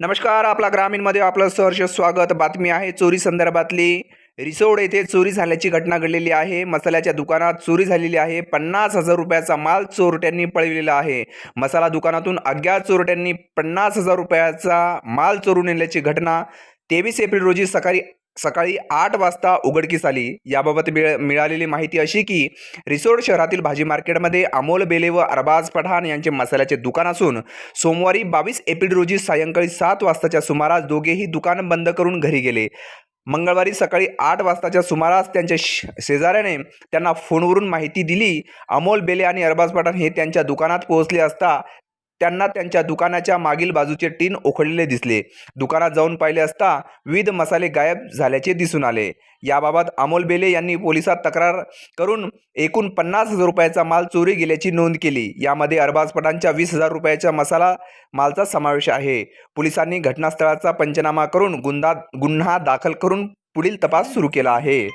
नमस्कार आपला ग्रामीणमध्ये आपलं सहर्ष स्वागत. बातमी आहे चोरी संदर्भातली. रिसोड येथे चोरी झाल्याची घटना घडलेली आहे. मसाल्याच्या दुकानात चोरी झालेली आहे. पन्नास हजार रुपयाचा माल चोरट्यांनी पळविलेला आहे. मसाला दुकानातून अज्ञात चोरट्यांनी पन्नास हजार रुपयाचा माल चोरून नेल्याची घटना तेवीस एप्रिल रोजी सकाळी सकाळी आठ वाजता उघडकीस आली. याबाबत मिळ मिळालेली माहिती अशी की रिसोड शहरातील भाजी मार्केटमध्ये अमोल बेले व अरबाज पठाण यांचे मसाल्याचे दुकान असून सोमवारी बावीस एप्रिल रोजी सायंकाळी सात वाजताच्या सुमारास दोघेही दुकान बंद करून घरी गेले. मंगळवारी सकाळी आठ वाजताच्या सुमारास त्यांच्या शेजाऱ्याने त्यांना फोनवरून माहिती दिली. अमोल बेले आणि अरबाज पठाण हे त्यांच्या दुकानात पोहोचले असता त्यांना त्यांच्या दुकानाच्या मागील बाजूचे टीन उखडलेले दिसले. दुकानात जाऊन पाहिले असता विविध मसाले गायब झाल्याचे दिसून आले. याबाबत अमोल बेले यांनी पोलिसात तक्रार करून एकूण पन्नास हजार रुपयाचा माल चोरी गेल्याची नोंद केली. यामध्ये अरबाजपटांच्या वीस हजार रुपयाच्या मसाला मालचा समावेश आहे. पोलिसांनी घटनास्थळाचा पंचनामा करून गुंदा गुन्हा दाखल करून पुढील तपास सुरू केला आहे.